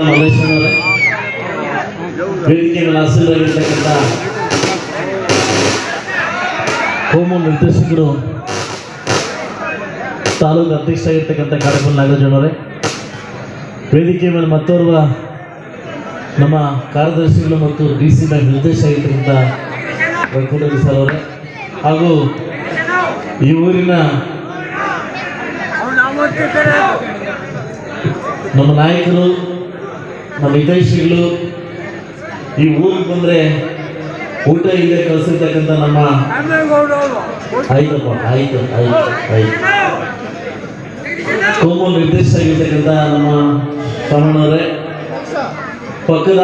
ಮಲ್ಲೇಶ್ವರವರೇ ವೇದಿಕೆ ಮೇಲೆ ಹಸಿರಾಗಿರ್ತಕ್ಕಂಥ ಹೋಮ ನಿರ್ದೇಶಕರು, ತಾಲೂಕು ಅಧ್ಯಕ್ಷರಾಗಿರ್ತಕ್ಕಂಥ ಕಾರ್ಯಕ್ರಮ ನಾಗರಾಜನವರೇ. ವೇದಿಕೆ ಮೇಲೆ ಮತ್ತೋರ್ವ ನಮ್ಮ ಕಾರ್ಯದರ್ಶಿಗಳು ಮತ್ತು ಡಿ ಸಿ ಬ್ಯಾಂಕ್ ನಿರ್ದೇಶಕರಾಗಿರ್ತಕ್ಕಂಥ ವೆಂಕಟೇಶ್ವರ ಸರ್ ಅವರೇ. ಹಾಗೂ ಈ ಊರಿನ ನಮ್ಮ ನಾಯಕರು ನಮ್ಮ ಹಿತೈಷಿಗಳು ಈ ಊರಿಗೆ ಬಂದ್ರೆ ಊಟ ಇಲ್ಲದೆ ಕಳಿಸಿರ್ತಕ್ಕಂಥ ನಮ್ಮ ಆಯ್ತಪ್ಪ, ಆಯ್ತು ಆಯ್ತು ಆಯ್ತು. ಕೋಮು ನಿರ್ದೇಶಕರಾಗಿರ್ತಕ್ಕಂಥ ನಮ್ಮ ತಮ್ಮಣ್ಣವರೇ ಪಕ್ಕದ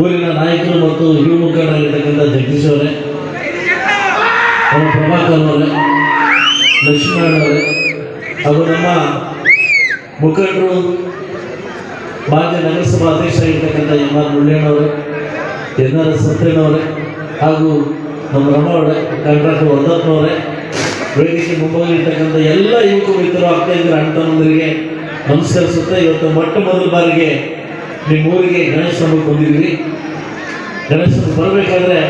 ಊರಿನ ನಾಯಕರು ಮತ್ತು ಯುವ ಮುಖಂಡರಾಗಿರ್ತಕ್ಕಂಥ ಜಗದೀಶ್ ಅವರೇ, ನಮ್ಮ ಪ್ರಭಾಕರ್ ಅವರೇ ಲಕ್ಷ್ಮೀನಾರಾಯಣ ಅವರೇ, ಹಾಗೂ ನಮ್ಮ ಮುಖಂಡರು ಮಾನ್ಯ ನಗರಸಭಾ ಅಧ್ಯಕ್ಷರಾಗಿರ್ತಕ್ಕಂಥ ಎಂ ಆರ್ ಮುಳ್ಳೇನವರೇ ಎನ್ ಆರ್ ಎಸ್ ಸತ್ಯನವರೇ ಹಾಗೂ ನಮ್ಮ ರಮಣವರೇ ಕಾಂಟ್ರಾಕ್ಟರ್ ವರ್ಧತ್ನವರೇ ವೇದಿಕೆ ಮುಂಭಾಗಿರ್ತಕ್ಕಂಥ ಎಲ್ಲ ಯುವಕ ಮಿತ್ರರು ಅಕ್ಕ ಇದ್ರೆ ಅಣ್ಣಂದರಿಗೆ ನಮಸ್ಕರಿಸುತ್ತೆ ಇವತ್ತು ಮೊಟ್ಟ ಮೊದಲ ಬಾರಿಗೆ ನಿಮ್ಮ ಊರಿಗೆ ಗಣೇಶ ಹಬ್ಬಕ್ಕೆ ಬಂದಿದ್ವಿ ಗಣೇಶ ಬರಬೇಕಾದ್ರೆ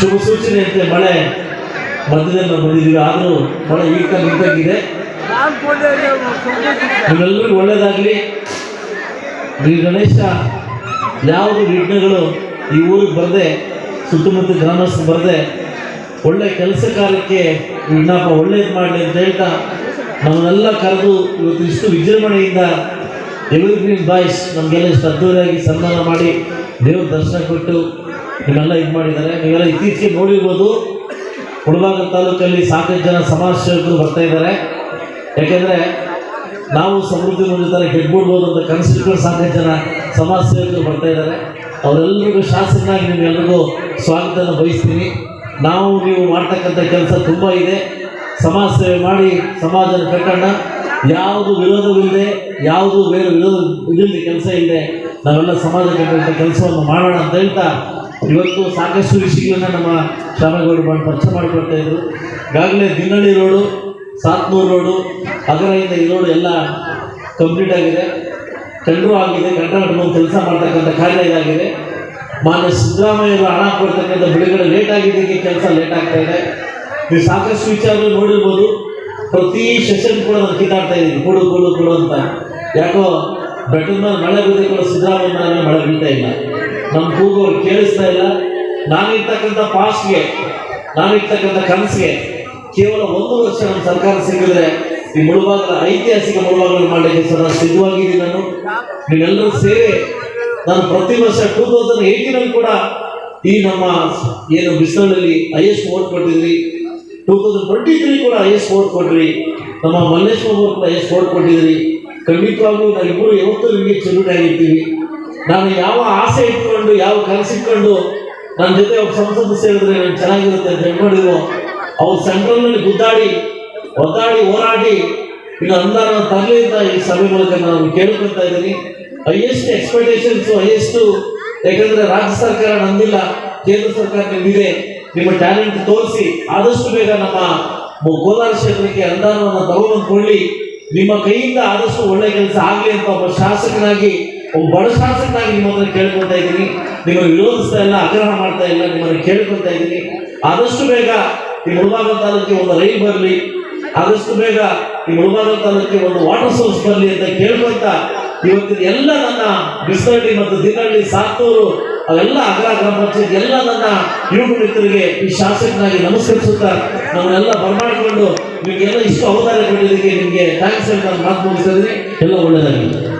ಶುಭ ಸೂಚನೆಯಂತೆ ಮಳೆ ಮಧ್ಯದಲ್ಲಿ ನಾವು ಬಂದಿದ್ದೀವಿ. ಆದರೂ ಮಳೆ ಈಗ ನಿಂತಾಗಿದೆ ನಿಮ್ಮೆಲ್ಲರಿಗೂ ಒಳ್ಳೇದಾಗಲಿ. ಈ ಗಣೇಶ, ಯಾವುದು ವಿಘ್ನಗಳು ಈ ಊರಿಗೆ ಬರದೆ, ಸುತ್ತಮುತ್ತ ಗ್ರಾಮಸ್ಥರು ಬರದೆ, ಒಳ್ಳೆ ಕೆಲಸ ಕಾರ್ಯಕ್ಕೆ ವಿಜ್ಞಾಪ ಒಳ್ಳೇದು ಮಾಡಲಿ ಅಂತ ಹೇಳ್ತಾ ನಮ್ಮನ್ನೆಲ್ಲ ಕರೆದು ಇವತ್ತು ಇಷ್ಟು ವಿಜೃಂಭಣೆಯಿಂದ ಎವರ್ಗ್ರೀನ್ ಬಾಯ್ಸ್ ನಮಗೆಲ್ಲ ಇಷ್ಟು ಅದ್ದೂರಿಯಾಗಿ ಸನ್ಮಾನ ಮಾಡಿ ದೇವ್ರ ದರ್ಶನ ಕೊಟ್ಟು ನಿಮ್ಮೆಲ್ಲ ಇದು ಮಾಡಿದ್ದಾರೆ. ನೀವೆಲ್ಲ ಇತ್ತೀಚೆಗೆ ನೋಡಿರ್ಬೋದು ಮುಳಬಾಗ ತಾಲೂಕಲ್ಲಿ ಸಾಕಷ್ಟು ಜನ ಸಮಾಜ ಸೇವಕರು ಬರ್ತಾ ಇದ್ದಾರೆ. ಯಾಕೆಂದರೆ ನಾವು ಸಮೃದ್ಧಿ ಹೊಂದಿದ್ದಾರೆ ಗೆದ್ಬಿಡ್ಬೋದು ಅಂತ ಕನಸಿಟ್ಕೊಂಡು ಸಾಕಷ್ಟು ಜನ. ಸಮಾಜ ಸೇವಕರು ಬರ್ತಾ ಇದ್ದಾರೆ. ಅವರೆಲ್ಲರಿಗೂ ಶಾಸಕನಾಗಿ ನಿಮ್ಗೆಲ್ರಿಗೂ ಸ್ವಾಗತನ ಬಯಸ್ತೀನಿ. ನಾವು ನೀವು ಮಾಡ್ತಕ್ಕಂಥ ಕೆಲಸ ತುಂಬ ಇದೆ. ಸಮಾಜ ಸೇವೆ ಮಾಡಿ ಸಮಾಜದ ಕಟ್ಟೋಣ ಯಾವುದು ವಿರೋಧವಿಲ್ಲದೆ, ಯಾವುದು ಬೇರೆ ವಿರೋಧ ಇದಿಲ್ಲದೆ ಕೆಲಸ ಇಲ್ಲದೆ ನಾವೆಲ್ಲ ಸಮಾಜ ಕಟ್ಟುವಂಥ ಕೆಲಸವನ್ನು ಮಾಡೋಣ ಅಂತ ಹೇಳ್ತಾ ಇವತ್ತು ಸಾಕಷ್ಟು ವಿಷಯಗಳನ್ನ ನಮ್ಮ ಶ್ಯಾಮೇಗೌಡರು ಮಾಡಿ ಪರಿಚಯ ಮಾಡಿಕೊಡ್ತಾ ಇದ್ರು. ಈಗಾಗಲೇ ದಿನ್ನಳ್ಳಿ ರೋಡು ಸಾತ್ನೂರು ರೋಡು ಅಗರದಿಂದ ಈ ರೋಡು ಎಲ್ಲ ಕಂಪ್ಲೀಟ್ ಆಗಿದೆ. ಟೆಂಡ್ರು ಆಗಿದೆ ಕಂಟ್ರಾಕ್ಟ್ ಕೆಲಸ ಮಾಡ್ತಕ್ಕಂಥ ಕಾರ್ಯ ಇದಾಗಿದೆ. ಮಾನ್ಯ ಸಿದ್ದರಾಮಯ್ಯರು ಹಣ ಕೊಡ್ತಕ್ಕಂಥ ಬಿಡುಗಡೆ ಲೇಟ್ ಆಗಿದ್ದಕ್ಕೆ ಕೆಲಸ ಲೇಟ್ ಆಗ್ತಾ ಇದೆ. ನೀವು ಸಾಕಷ್ಟು ವಿಚಾರ ನೋಡಿರ್ಬೋದು. ಪ್ರತಿ ಸೆಷನ್ ಕೂಡ ನಾನು ಕಿತ್ತಾಡ್ತಾ ಇದ್ದೀನಿ, ಕೊಡು ಕೊಡು ಕೊಡು ಅಂತ. ಯಾಕೋ ಬೆಟ್ಟದ ಮೇಲೆ ಮಳೆ ಬಿದ್ದರೆ ಕೂಡ ಸಿದ್ದರಾಮಯ್ಯ ಮಳೆ ಬೀಳ್ತಾ ಇಲ್ಲ. ನಮ್ಮ ಕೂಗು ಕೇಳಿಸ್ತಾ ಇಲ್ಲ. ನಾನಿರ್ತಕ್ಕಂಥ ಪಾಸ್ಟ್ಗೆ ನಾನಿರ್ತಕ್ಕಂಥ ಕನಸಿಗೆ ಕೇವಲ ಒಂದು ವರ್ಷ ನಮ್ಮ ಸರ್ಕಾರ ಸಿಕ್ಕಿದ್ರೆ ಈ ಮುಳುಭಾಗದ ಐತಿಹಾಸಿಕ ಮುಳುಬಾಗಲು ಮಾಡಲಿಕ್ಕೆ ಸದಾ ಸಿದ್ಧವಾಗಿದ್ದೀನಿ ನಾನು. ನೀವೆಲ್ಲರೂ ಸೇರಿ ನಾನು ಪ್ರತಿ ವರ್ಷ ಟೂ ತೌಸಂಡ್ ಏಯ್ಟೀನಲ್ಲಿ ಕೂಡ ಈ ನಮ್ಮ ಏನು ಬಿಸಿಲಲ್ಲಿ ಹೈಯೆಸ್ಟ್ ವೋಟ್ ಕೊಟ್ಟಿದ್ರಿ. ಟೂ ತೌಸಂಡ್ ಟ್ವೆಂಟಿ ತ್ರೀ ಕೂಡ ಹೈಯೆಸ್ಟ್ ಓಟ್ ಕೊಟ್ರಿ. ನಮ್ಮ ಮಲ್ಲೇಶ್ವರ ಕೂಡ ಹೈಯೆಸ್ಟ್ ಓಟ್ ಕೊಟ್ಟಿದ್ರಿ. ಖಂಡಿತವಾಗ್ಲೂ ನಾವು ಇಬ್ಬರು ಯಾವತ್ತೂ ನಿಮಗೆ ಆಗಿರ್ತೀವಿ. ನಾನು ಯಾವ ಆಸೆ ಇಟ್ಕೊಂಡು, ಯಾವ ಕನಸಿಟ್ಕೊಂಡು ನನ್ನ ಜೊತೆ ಒಬ್ಬ ಸಂಸದ ಸೇರಿದ್ರೆ ನಾನು ಚೆನ್ನಾಗಿರುತ್ತೆ ಅಂತ ಹೇಳ್ಕೊಂಡಿದ್ರು ಅವ್ರು ಸೆಂಟ್ರಲ್ನಲ್ಲಿ ಗುದ್ದಾಡಿ, ಒದ್ದಾಡಿ, ಹೋರಾಡಿ ಇನ್ನು ಅನುದಾನ ತರಲಿ ಅಂತ ಈ ಸಭೆ ಮೂಲಕ ನಾನು ಕೇಳ್ಕೊಳ್ತಾ ಇದ್ದೀನಿ. ಹೈಯೆಸ್ಟ್ ಎಕ್ಸ್ಪೆಕ್ಟೇಷನ್ಸ್ ಹೈಯೆಸ್ಟ್ ಯಾಕಂದ್ರೆ ರಾಜ್ಯ ಸರ್ಕಾರ ನಂದಿಲ್ಲ, ಕೇಂದ್ರ ಸರ್ಕಾರ ನಿಮ್ಮಿದೆ ನಿಮ್ಮ ಟ್ಯಾಲೆಂಟ್ ತೋರಿಸಿ, ಆದಷ್ಟು ಬೇಗ ನಮ್ಮ ಕೋಲಾರ ಕ್ಷೇತ್ರಕ್ಕೆ ಅನುದಾನವನ್ನು ತಗೊಂಡು ಕೊಳ್ಳಿ ನಿಮ್ಮ ಕೈಯಿಂದ ಆದಷ್ಟು ಒಳ್ಳೆ ಕೆಲಸ ಆಗಲಿ ಅಂತ ಒಬ್ಬ ಶಾಸಕನಾಗಿ, ಒಬ್ಬ ಬಡ ಶಾಸಕನಾಗಿ ನಿಮ್ಮ ಹತ್ರ ಕೇಳ್ಕೊತಾ ಇದ್ದೀನಿ. ನಿಮ್ಮನ್ನು ವಿರೋಧಿಸ್ತಾ ಇಲ್ಲ, ಆಗ್ರಹ ಮಾಡ್ತಾ ಇಲ್ಲ, ನಿಮ್ಮನ್ನು ಕೇಳ್ಕೊಳ್ತಾ ಇದ್ದೀನಿ. ಆದಷ್ಟು ಬೇಗ ಈ ಮುಳಬಾಗ ತಾಲೂಕಿಗೆ ಒಂದು ರೈಲ್ ಬರಲಿ, ಆದಷ್ಟು ಬೇಗ ಈ ಮುಳಬಾಗ ತಾಲೂಕಿಗೆ ಒಂದು ವಾಟರ್ ಸೋರ್ಸ್ ಬರಲಿ ಅಂತ ಕೇಳ್ಕೊಂತ ಇವತ್ತಿನ ಎಲ್ಲ ನನ್ನ ಬಿಸರಳ್ಳಿ ಮತ್ತು ದಿನಹಳ್ಳಿ ಸಾತ್ತೂರು, ಅವೆಲ್ಲ ಅಗ್ರ ಗ್ರಾಮ ಪಂಚಾಯತ್ ಎಲ್ಲ ನನ್ನ ಯುವ ಮಿತ್ರರಿಗೆ ಈ ಶಾಸಕನಾಗಿ ನಮಸ್ಕರಿಸುತ್ತಾ ನಮ್ಮನ್ನೆಲ್ಲ ಬರಮಾಡಿಕೊಂಡು ನಿಮಗೆಲ್ಲ ಇಷ್ಟು ಅವಧಾನ ಕೊಟ್ಟಿದ್ದಕ್ಕೆ ನಿಮಗೆ ಥ್ಯಾಂಕ್ಸ್ ಅಂತ ಮಾತು ಮುಗಿಸಿದ್ರೆ ಎಲ್ಲ ಒಳ್ಳೆಯದಾಗಿದೆ